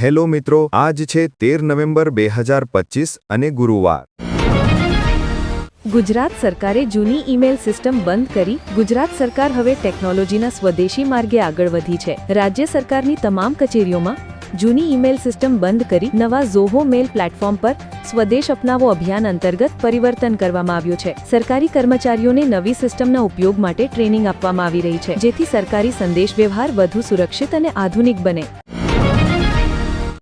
Hello મિત્રો, આજ છે તેર નવેમ્બર બે હજાર પચીસ અને ગુરુવાર. ગુજરાત સરકારે જૂની ઈમેલ સિસ્ટમ બંધ કરી, ગુજરાત સરકાર હવે ટેકનોલોજીના સ્વદેશી માર્ગે આગળ વધી છે. રાજ્ય સરકારની તમામ કચેરીઓમાં જૂની ઈમેલ સિસ્ટમ બંધ કરી, નવા ઝોહો મેલ પ્લેટફોર્મ પર સ્વદેશ અપનાવો અભિયાન અંતર્ગત પરિવર્તન કરવામાં આવ્યું છે. સરકારી કર્મચારીઓને નવી સિસ્ટમના ઉપયોગ માટે ટ્રેનિંગ આપવામાં આવી રહી છે, જેથી સરકારી સંદેશ વ્યવહાર વધુ સુરક્ષિત અને આધુનિક બને.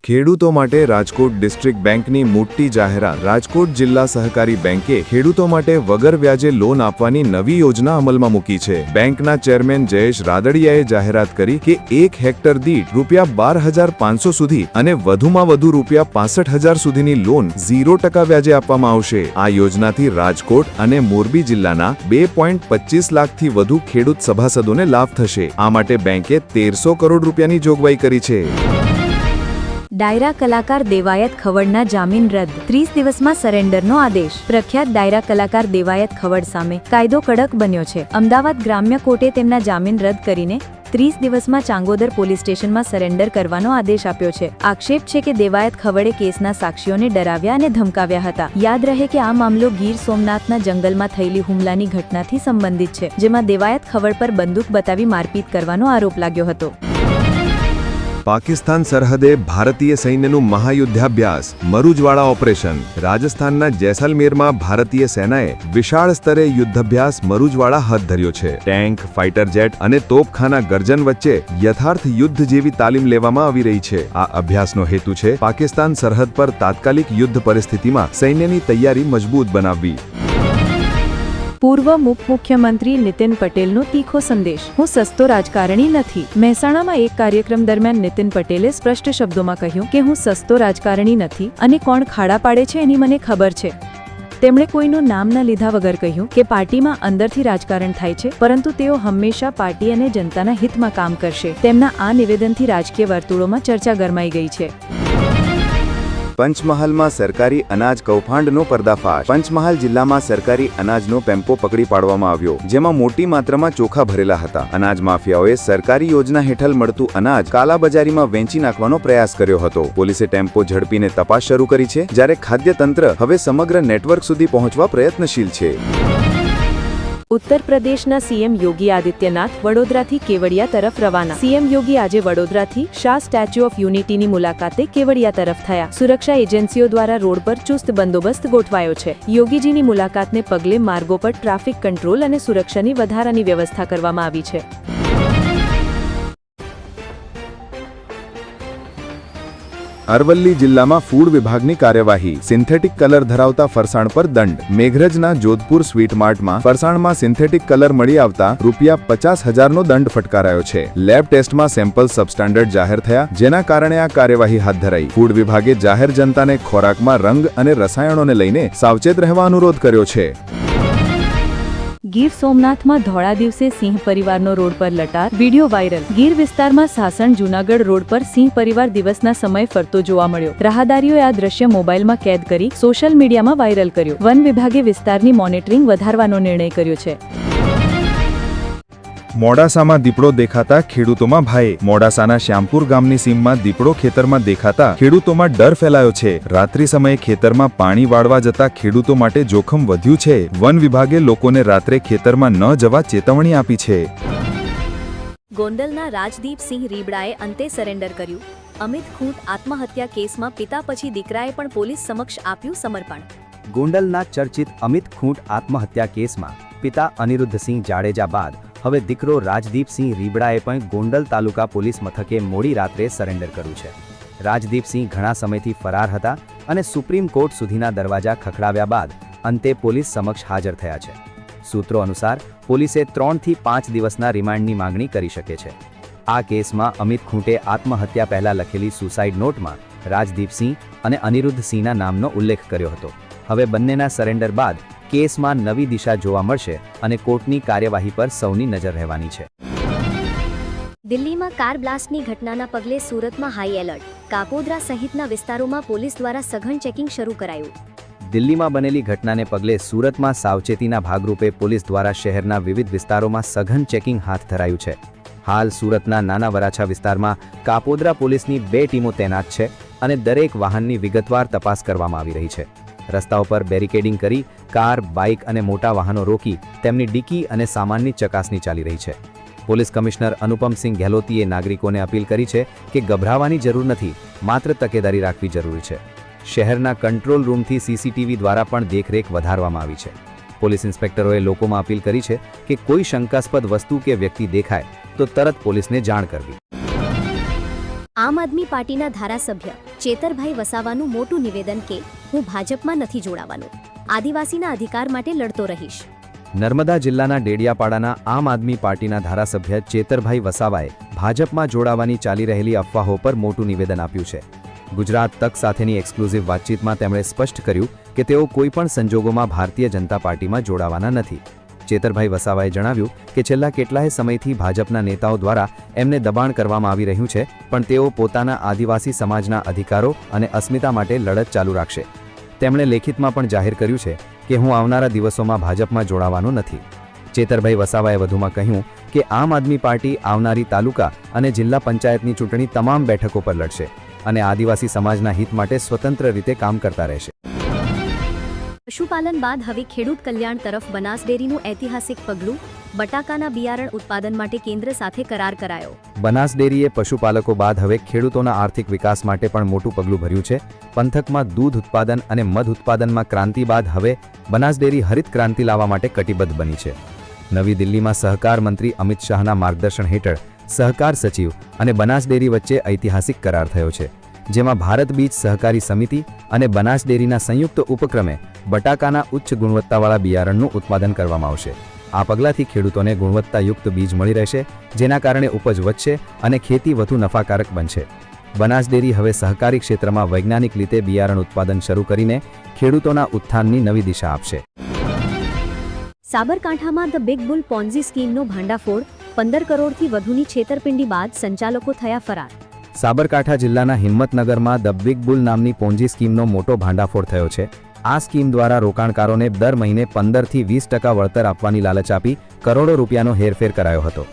ખેડૂતો માટે રાજકોટ ડિસ્ટ્રિક્ટ બેંકની મોટી જાહેરાત. રાજકોટ જિલ્લા સહકારી બેંકે ખેડૂતો માટે વગર વ્યાજે લોન આપવાની નવી યોજના અમલમાં મૂકી છે. બેંકના ચેરમેન જયેશ રાદડિયાએ જાહેરાત કરી કે એક હેક્ટર દીઠ રૂપિયા બાર હજાર પાંચસો સુધી અને વધુમાં વધુ રૂપિયા પાસઠ હજાર સુધીની લોન ઝીરો ટકા વ્યાજે આપવામાં આવશે. આ યોજનાથી રાજકોટ અને મોરબી જિલ્લાના બે પોઈન્ટ પચીસ લાખથી વધુ ખેડૂત સભાસદોને લાભ થશે. આ માટે બેંકે તેરસો કરોડ રૂપિયાની જોગવાઈ કરી છે. ડાયરા કલાકાર દેવાયત ખવડના જામીન રદ. ત્રીસ દિવસમાં સરેન્ડરનો આદેશ. પ્રખ્યાત ડાયરા કલાકાર દેવાયત ખવડ સામે કાયદો કડક બન્યો છે. અમદાવાદ ગ્રામ્ય કોર્ટે તેમના જામીન રદ કરીને ત્રીસ દિવસમાં ચાંગોદર પોલીસ સ્ટેશનમાં સરેન્ડર કરવાનો આદેશ આપ્યો છે. આક્ષેપ છે કે દેવાયત ખવડે કેસના સાક્ષીઓને ડરાવ્યા અને ધમકાવ્યા હતા. યાદ રહે કે આ મામલો ગીર સોમનાથના જંગલમાં થયેલી હુમલાની ઘટનાથી સંબંધિત છે, જેમાં દેવાયત ખવડ પર બંદૂક બતાવી મારપીટ કરવાનો આરોપ લાગ્યો હતો. પાકિસ્તાન સરહદે ભારતીય સૈન્યનું મહાયુદ્ધાભ્યાસ મરુજવાડા ઓપરેશન. રાજસ્થાનના જેસલમેરમાં ભારતીય સેનાએ વિશાળ સ્તરે યુદ્ધાભ્યાસ મરુજવાડા હાથ ધર્યો છે. ટેન્ક, ફાઇટર જેટ અને તોપખાના ગર્જન વચ્ચે યથાર્થ યુદ્ધ જેવી તાલીમ લેવામાં આવી રહી છે. આ અભ્યાસનો હેતુ છે પાકિસ્તાન સરહદ પર તાત્કાલિક યુદ્ધ પરિસ્થિતિમાં સૈન્યની તૈયારી મજબૂત બનાવવી. પૂર્વ મુખ્યમંત્રી નીતિન પટેલનો તીખો સંદેશ. હું સસ્તો રાજકારણી નથી. મહેસાણામાં એક કાર્યક્રમ દરમિયાન નીતિન પટેલે સ્પષ્ટ શબ્દોમાં કહ્યું કે, હું સસ્તો રાજકારણી નથી અને કોણ ખાડા પાડે છે એની મને ખબર છે. તેમણે કોઈનું નામ ન લીધા વગર કહ્યું કે, પાર્ટીમાં અંદરથી રાજકારણ થાય છે, પરંતુ તેઓ હંમેશા પાર્ટી અને જનતાના હિતમાં કામ કરશે. તેમના આ નિવેદનથી રાજકીય વર્તુળોમાં ચર્ચા ગરમાઈ ગઈ છે. પંચમહાલમાં સરકારી અનાજ કૌભાંડનો પર્દાફાશ. પંચમહાલ જિલ્લામાં સરકારી અનાજનો પેમ્પો પકડી પાડવામાં આવ્યો, જેમાં મોટી માત્રામાં ચોખા ભરેલા હતા. અનાજ માફિયાઓએ સરકારી યોજના હેઠળ મળતું અનાજ કાલાબજારીમાં વેચી નાખવાનો પ્રયાસ કર્યો હતો. પોલીસે ટેમ્પો ઝડપીને તપાસ શરૂ કરી છે, જ્યારે ખાદ્ય તંત્ર હવે સમગ્ર નેટવર્ક સુધી પહોંચવા પ્રયત્નશીલ છે. ઉત્તર પ્રદેશના સીએમ યોગી આદિત્યનાથ વડોદરાથી કેવડિયા તરફ રવાના. સીએમ યોગી આજે વડોદરાથી શાહ સ્ટેચ્યુ ઓફ યુનિટીની મુલાકાતે કેવડિયા તરફ થયા. સુરક્ષા એજન્સીઓ દ્વારા રોડ પર ચુસ્ત બંદોબસ્ત ગોઠવાયો છે. યોગીજીની મુલાકાતને પગલે માર્ગો પર ટ્રાફિક કંટ્રોલ અને સુરક્ષાની વધારાની વ્યવસ્થા કરવામાં આવી છે. અરવલ્લી જિલ્લામાં ફૂડ વિભાગની કાર્યવાહી. સિન્થેટિક કલર ધરાવતા ફરસાણ પર દંડ. મેઘરજના જોધપુર સ્વીટ માર્ટમાં ફરસાણમાં સિન્થેટિક કલર મળી આવતા રૂપિયા પચાસ હજારનો દંડ ફટકારાયો છે. લેબ ટેસ્ટમાં સેમ્પલ સબસ્ટાન્ડર્ડ જાહેર થયા, જેના કારણે આ કાર્યવાહી હાથ ધરાઈ. ફૂડ વિભાગે જાહેર જનતાને ખોરાકમાં રંગ અને રસાયણોને લઈને સાવચેત રહેવા અનુરોધ કર્યો છે. ગીર સોમનાથમાં ધોળા દિવસે સિંહ પરિવારનો રોડ પર લટાર, વીડિયો વાયરલ. ગીર વિસ્તારમાં સાસણ જૂનાગઢ રોડ પર સિંહ પરિવાર દિવસના સમય ફરતો જોવા મળ્યો. રાહદારીઓએ આ દ્રશ્ય મોબાઈલમાં કેદ કરી સોશિયલ મીડિયામાં વાયરલ કર્યું. વન વિભાગે વિસ્તારની મોનિટરિંગ વધારવાનો નિર્ણય કર્યો છે. મોડાસામાં દીપડો દેખાતા ખેડૂતોમાં ભાઈ મોડાસાના શ્યામપુર ગામની સીમમાં દીપડો ખેતરમાં દેખાતા ખેડૂતોમાં ડર ફેલાયો છે. રાત્રિ સમયે ખેતરમાં પાણી વાળવા જતા ખેડૂતો માટે જોખમ વધ્યું છે. વન વિભાગે લોકોને રાત્રે ખેતરમાં ન જવા ચેતવણી આપી છે. ગોંડલના રાજદીપસિંહ રીબડાએ અંતે સરેન્ડર કર્યું. અમિત ખૂંટ આત્મહત્યા કેસમાં પિતા પછી દીકરાએ પણ પોલીસ સમક્ષ આપ્યું સમર્પણ. ગોંડલના ચર્ચિત અમિત ખૂંટ આત્મહત્યા કેસમાં પિતા અનિરુદ્ધસિંહ જાડેજા બાદ હવે દીકરો રાજદીપસિંહ રીબડાએ પણ ગોંડલ તાલુકા પોલીસ મથકે મોડી રાત્રે સરેન્ડર કર્યું છે. રાજદીપસિંહ ઘણા સમયથી ફરાર હતા અને સુપ્રીમ કોર્ટ સુધીના દરવાજા ખખડાવ્યા બાદ અંતે પોલીસ સમક્ષ હાજર થયા છે. સૂત્રો અનુસાર, પોલીસે ત્રણથી પાંચ દિવસના રિમાન્ડની માંગણી કરી શકે છે. આ કેસમાં અમિત ખૂંટે આત્મહત્યા પહેલા લખેલી સુસાઇડ નોટમાં રાજદીપસિંહ અને અનિરુદ્ધસિંહના નામનો ઉલ્લેખ કર્યો હતો. હવે બંનેના સરેન્ડર બાદ કેસમાં નવી દિશા જોવા મળશે અને કોર્ટની કાર્યવાહી પર સૌની નજર રહેવાની છે. દિલ્હીમાં કાર બ્લાસ્ટની ઘટનાના પગલે સુરતમાં હાઈ એલર્ટ. કાપોદ્રા સહિતના વિસ્તારોમાં પોલીસ દ્વારા સઘન ચેકિંગ શરૂ કરાયું. દિલ્હીમાં બનેલી ઘટનાને પગલે સુરતમાં સાવચેતીના ભાગરૂપે પોલીસ દ્વારા શહેરના વિવિધ વિસ્તારોમાં સઘન ચેકિંગ હાથ ધરાયું છે. હાલ સુરતના નાના વરાછા વિસ્તારમાં કાપોદ્રા પોલીસની બે ટીમો તૈનાત છે અને દરેક વાહનની વિગતવાર તપાસ કરવામાં આવી રહી છે. રસ્તાઓ પર બેરિકેડિંગ કરી કાર, બાઇક અને મોટા વાહનો રોકી તેમની ડીકી અને સામાનની ચકાસણી ચાલી રહી છે. પોલીસ કમિશનર અનુપમસિંહ ગેહલોતીએ નાગરિકોને અપીલ કરી છે કે ગભરાવાની જરૂર નથી, માત્ર તકેદારી રાખવી જરૂરી છે. શહેરના કંટ્રોલ રૂમથી સીસીટીવી દ્વારા પણ દેખરેખ વધારવામાં આવી છે. પોલીસ ઇન્સ્પેક્ટરોએ લોકોમાં અપીલ કરી છે કે કોઈ શંકાસ્પદ વસ્તુ કે વ્યક્તિ દેખાય તો તરત પોલીસને જાણ કરવી. આમ આદમી પાર્ટીના ધારાસભ્ય ચેતરભાઈ વસાવાનું મોટું નિવેદન કે હું ભાજપમાં નથી જોડાવાનું. આદિવાસીના અધિકાર માટે લડતો રહીશ. નર્મદા જિલ્લાના ડેડિયાપાડાના આમ આદમી પાર્ટીના ધારાસભ્ય ચેતરભાઈ વસાવાએ ભાજપમાં જોડાવાની ચાલી રહેલી અફવાહો પર મોટું નિવેદન આપ્યું છે. ગુજરાત તક સાથેની એક્સક્લુઝિવ વાતચીતમાં તેમણે સ્પષ્ટ કર્યું કે તેઓ કોઈપણ સંજોગોમાં ભારતીય જનતા પાર્ટીમાં જોડાવાના નથી. ચેતરભાઈ વસાવાએ જણાવ્યું કે છેલ્લા કેટલાય સમયથી ભાજપના નેતાઓ દ્વારા એમને દબાણ કરવામાં આવી રહ્યું છે, પણ તેઓ પોતાના આદિવાસી સમાજના અધિકારો અને અસ્મિતા માટે લડત ચાલુ રાખશે. તેમણે લેખિતમાં પણ જાહેર કર્યું છે કે હું આવનારા દિવસોમાં ભાજપમાં જોડાવાનો નથી. ચેતરભાઈ વસાવાએ વધુમાં કહ્યું કે આમ આદમી પાર્ટી આવનારી તાલુકા અને જિલ્લા પંચાયતની ચૂંટણી તમામ બેઠકો પર લડશે અને આદિવાસી સમાજના હિત માટે સ્વતંત્ર રીતે કામ કરતા રહેશે. પશુપાલન બાદ હવે ખેડૂત કલ્યાણ તરફ બનાસ ડેરીનું ઐતિહાસિક પગલું, બટાકાના બિયારણ ઉત્પાદન માટે કેન્દ્ર સાથે કરાર કરાયો. બનાસ ડેરીએ પશુપાલકો બાદ હવે ખેડૂતોના આર્થિક વિકાસ માટે પણ મોટું પગલું ભર્યું છે. પંથકમાં દૂધ ઉત્પાદન અને મધ ઉત્પાદનમાં ક્રાંતિ બાદ હવે બનાસ ડેરી હરિત ક્રાંતિ લાવવા માટે કટિબદ્ધ બની છે. નવી દિલ્હીમાં સહકાર મંત્રી અમિત શાહના માર્ગદર્શન હેઠળ સહકાર સચિવ અને બનાસ ડેરી વચ્ચે ઐતિહાસિક કરાર થયો છે. જેમાં ભારત બીજ સહકારી સમિતિ અને બનાસ ડેરીના સંયુક્ત ઉપક્રમે બટાકાના ઉચ્ચ ગુણવત્તાવાળા બિયારણનું ઉત્પાદન કરવામાં આવશે. આ પગલાંથી ખેડૂતોને ગુણવત્તાયુક્ત બીજ મળી રહેશે જેના કારણે ઉપજ વધશે અને ખેતી વધુ નફાકારક બનશે. બનાસ ડેરી હવે સહકારી ક્ષેત્રમાં વૈજ્ઞાનિક રીતે બિયારણ ઉત્પાદન શરૂ કરીને ખેડૂતોના ઉત્થાનની નવી દિશા આપશે. સાબરકાંઠામાં ધ બિગ બુલ પોન્ઝી સ્કીમનો ભાંડાફોડ પંદર કરોડથી વધુની છેતરપિંડી બાદ સંચાલકો થયા ફરાર. સાબરકાંઠા જિલ્લાના હિંમતનગરમાં ધ બિગ બુલ નામની પોન્ઝી સ્કીમનો મોટો ભાંડાફોડ થયો છે. આ સ્કીમ દ્વારા રોકાણકારોને દર મહિને પંદરથી વીસ ટકા વળતર આપવાની લાલચ આપી કરોડો રૂપિયાનો હેરફેર કરાયો હતો.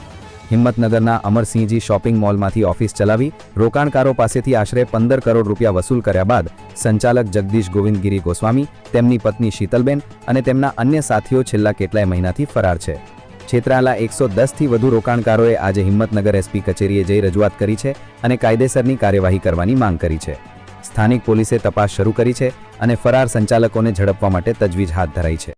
હિંમતનગરના અમરસિંહજી શોપિંગ મોલમાંથી ઓફિસ ચલાવી રોકાણકારો પાસેથી આશરે પંદર કરોડ રૂપિયા વસૂલ કર્યા બાદ સંચાલક જગદીશ ગોવિંદગીરી ગોસ્વામી, તેમની પત્ની શીતલબેન અને તેમના અન્ય સાથીઓ છેલ્લા કેટલાય મહિનાથી ફરાર છે. છેતરાયેલા એકસો દસથી વધુ રોકાણકારોએ આજે હિંમતનગર એસપી કચેરીએ જઈ રજૂઆત કરી છે અને કાયદેસરની કાર્યવાહી કરવાની માંગ કરી છે. સ્થાનિક પોલીસે તપાસ શરૂ કરી છે અને ફરાર સંચાલકોને ઝડપવા માટે તજવીજ હાથ ધરાઈ છે.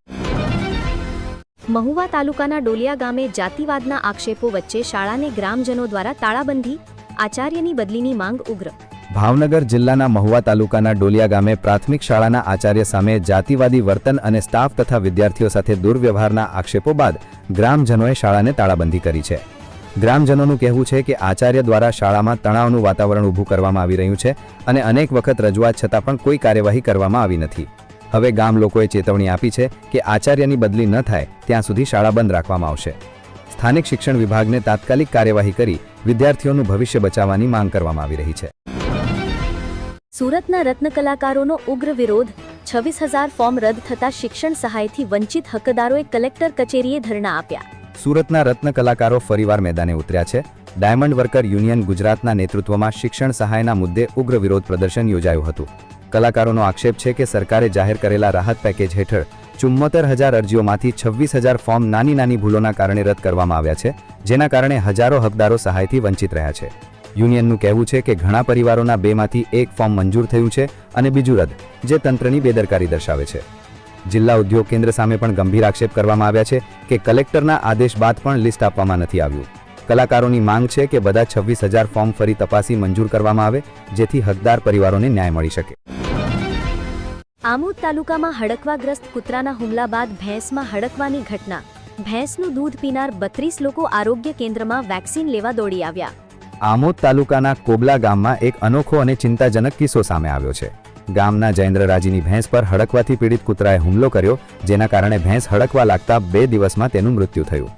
મહુવા તાલુકાના ડોલિયા ગામે જાતિવાદના આક્ષેપો વચ્ચે શાળાને ગ્રામજનો દ્વારા તાળાબંધી આચાર્યની બદલીની માંગ ઉગ્ર. ભાવનગર જિલ્લાના મહુવા તાલુકાના ડોલિયા ગામે પ્રાથમિક શાળાના આચાર્ય સામે જાતિવાદી વર્તન અને સ્ટાફ તથા વિદ્યાર્થીઓ સાથે દુર્વ્યવહારના આક્ષેપો બાદ ગ્રામજનોએ શાળાને તાળાબંધી કરી છે. ગ્રામજનોનું કહેવું છે કે આચાર્ય દ્વારા શાળામાં તણાવનું વાતાવરણ ઊભું કરવામાં આવી રહ્યું છે અને અનેક વખત રજૂઆત છતાં પણ કોઈ કાર્યવાહી કરવામાં આવી નથી. હવે ગામ લોકોએ ચેતવણી આપી છે કે આચાર્યની બદલી ન થાય, ત્યાં સુધી શાળા બંધ રાખવામાં આવશે. સ્થાનિક શિક્ષણ વિભાગને તાત્કાલિક કાર્યવાહી કરી વિદ્યાર્થીઓનું ભવિષ્ય બચાવવાની માંગ કરવામાં આવી રહી છે. સુરતના રત્ન કલાકારોનો ઉગ્ર વિરોધ, છવ્વીસ હજાર ફોર્મ રદ થતા શિક્ષણ સહાયથી વંચિત હકદારોએ કલેક્ટર કચેરીએ ધરણા આપ્યા. સુરતના રત્ન કલાકારો ફરીવાર મેદાને ઉતર્યા છે. ડાયમંડ વર્કર યુનિયન ગુજરાતના નેતૃત્વમાં શિક્ષણ સહાયના મુદ્દે ઉગ્ર વિરોધ પ્રદર્શન યોજાયું હતું. કલાકારોનો આક્ષેપ છે કે સરકારે જાહેર કરેલા રાહત પેકેજ હેઠળ ચુમ્મોતેર હજાર અરજીઓમાંથી છવ્વીસ હજાર ફોર્મ નાની નાની ભૂલોના કારણે રદ કરવામાં આવ્યા છે, જેના કારણે હજારો હકદારો સહાયથી વંચિત રહ્યા છે. યુનિયનનું કહેવું છે કે ઘણા પરિવારોના બેમાંથી એક ફોર્મ મંજૂર થયું છે અને બીજું રદ, જે તંત્રની બેદરકારી દર્શાવે છે. જિલ્લા ઉદ્યોગ કેન્દ્ર સામે પણ ગંભીર આક્ષેપ કરવામાં આવ્યા છે કે કલેક્ટરના આદેશ બાદ પણ લિસ્ટ આપવામાં નથી આવ્યું. કલાકારોની માંગ છે કે બધા છવ્વીસ હજાર ફોર્મ ફરી તપાસી મંજૂર કરવામાં આવે જેથી હકદાર પરિવારોને ન્યાય મળી શકે. આમોદ તાલુકામાં હડકવાગ્રસ્ત કૂતરાના હુમલા બાદ ભેંસમાં હડકવાની ઘટના. ભેંસનું દૂધ પીનાર બત્રીસ લોકો આરોગ્ય કેન્દ્રમાં વેક્સિન લેવા દોડી આવ્યા. આમોદ તાલુકાના કોબલા ગામમાં એક અનોખો અને ચિંતાજનક કિસ્સો સામે આવ્યો છે. ગામના જયેન્દ્રરાજીની ભેંસ પર હડકવાથી પીડિત કૂતરાએ હુમલો કર્યો, જેના કારણે ભેંસ હડકવા લાગતા બે દિવસમાં તેનું મૃત્યુ થયું.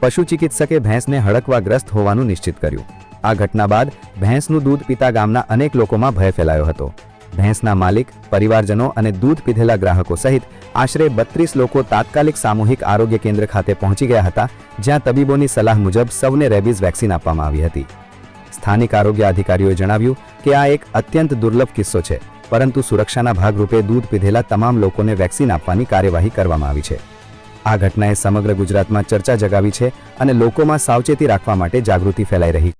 પશુ ચિકિત્સકે ભેંસને હડકવાગ્રસ્ત હોવાનું નિશ્ચિત કર્યું. આ ઘટના બાદ ભેંસનું દૂધ પીતા ગામના અનેક લોકોમાં ભય ફેલાયો હતો. ભેંસના માલિક, પરિવારજનો અને દૂધ પીધેલા ગ્રાહકો સહિત આશરે બત્રીસ લોકો તાત્કાલિક સામૂહિક આરોગ્ય કેન્દ્ર ખાતે પહોંચી ગયા હતા, જ્યાં તબીબોની સલાહ મુજબ સૌને રેબીઝ વેક્સિન આપવામાં આવી હતી. સ્થાનિક આરોગ્ય અધિકારીઓએ જણાવ્યું કે આ એક અત્યંત દુર્લભ કિસ્સો છે. પરંતુ સુરક્ષાના ભાગરૂપે દૂધ પીધેલા તમામ લોકોને વેક્સિન આપવાની કાર્યવાહી કરવામાં આવી છે. આ ઘટનાએ સમગ્ર ગુજરાતમાં ચર્ચા જગાવી છે અને લોકોમાં સાવચેતી રાખવા માટે જાગૃતિ ફેલાઈ રહી.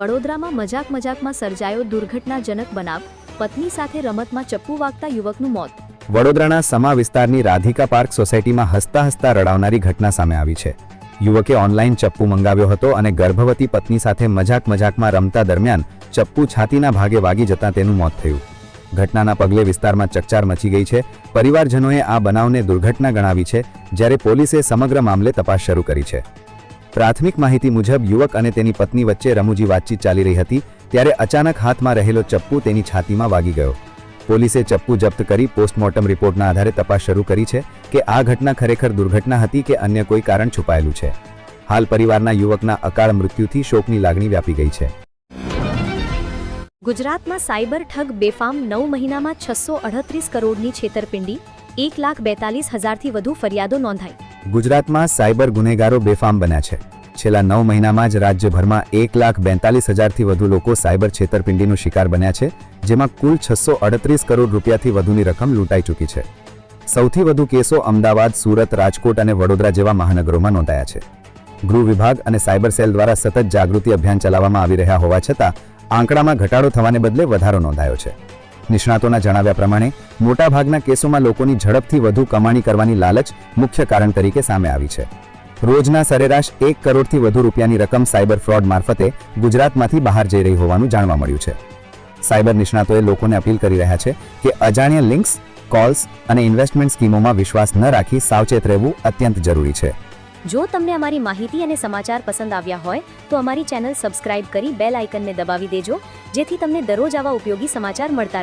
વડોદરામાં મજાક મજાકમાં સર્જાયો દુર્ઘટનાજનક બનાવ પત્ની સાથે રમતમાં ચપ્પુ વાગતા યુવકનું મોત. વડોદરાના સમા વિસ્તારની રાધિકા પાર્ક સોસાયટીમાં હસતા હસતા રડાવનારી ઘટના સામે આવી છે. યુવકે ઓનલાઈન ચપ્પુ મંગાવ્યો હતો અને ગર્ભવતી પત્ની સાથે મજાક મજાકમાં રમતા દરમિયાન ચપ્પુ છાતીના ભાગે વાગી જતાં તેનું મોત થયું. ઘટનાના પગલે વિસ્તારમાં ચકચાર મચી ગઈ છે. પરિવારજનોએ આ બનાવને દુર્ઘટના ગણાવી છે, જ્યારે પોલીસે સમગ્ર મામલે તપાસ શરૂ કરી છે. પ્રાથમિક માહિતી મુજબ, યુવક અને તેની પત્ની વચ્ચે રમૂજી વાતચીત ચાલી રહી હતી, ત્યારે અચાનક હાથમાં રહેલો ચપ્પુ તેની છાતીમાં વાગી ગયો. પોલીસે ચપ્પુ જપ્ત કરી પોસ્ટમોર્ટમ રિપોર્ટના આધારે તપાસ શરૂ કરી છે કે આ ઘટના ખરેખર દુર્ઘટના હતી કે અન્ય કોઈ કારણ છુપાયેલું છે. હાલ પરિવારના યુવકના અકાળ મૃત્યુથી શોકની લાગણી વ્યાપી ગઈ છે. ગુજરાતમાં સાયબર ઠગ બેફામ નવ મહિનામાં છસો અડત્રીસ કરોડની છેતરપિંડી, એક લાખ બેતાલીસ હજારથી વધુ ફરિયાદો નોંધાઈ. ગુજરાતમાં સાયબર ગુનેગારો બેફામ બન્યા છે. છેલ્લા નવ મહિનામાં જ રાજ્યભરમાં એક લાખ બેતાલીસ હજારથી વધુ લોકો સાયબર છેતરપિંડીનો શિકાર બન્યા છે, જેમાં કુલ છસો અડત્રીસ કરોડ રૂપિયાથી વધુની રકમ લૂંટાઈ ચૂકી છે. સૌથી વધુ કેસો અમદાવાદ, સુરત, રાજકોટ અને વડોદરા જેવા મહાનગરોમાં નોંધાયા છે. ગૃહ વિભાગ અને સાયબર સેલ દ્વારા સતત જાગૃતિ અભિયાન ચલાવવામાં આવી રહ્યા હોવા છતાં આંકડામાં ઘટાડો થવાને બદલે વધારો નોંધાયો છે. નિષ્ણાતોના જણાવ્યા પ્રમાણે, મોટાભાગના કેસોમાં લોકોની ઝડપથી વધુ કમાણી કરવાની લાલચ મુખ્ય કારણ તરીકે સામે આવી છે. રોજના સરેરાશ એક કરોડથી વધુ રૂપિયાની રકમ સાયબર ફ્રોડ મારફતે ગુજરાતમાંથી બહાર જઈ રહી હોવાનું જાણવા મળ્યું છે. સાયબર નિષ્ણાતોએ લોકોને અપીલ કરી રહ્યા છે કે અજાણ્યા લિંક્સ, કોલ્સ અને ઇન્વેસ્ટમેન્ટ સ્કીમોમાં વિશ્વાસ ન રાખી સાવચેત રહેવું અત્યંત જરૂરી છે. જો તમને અમારી માહિતી અને સમાચાર પસંદ આવ્યા હોય, તો અમારી ચેનલ સબસ્ક્રાઇબ કરી બેલ આઇકનને દબાવી દેજો, જેથી તમને દરરોજ આવા ઉપયોગી સમાચાર મળતા રહે.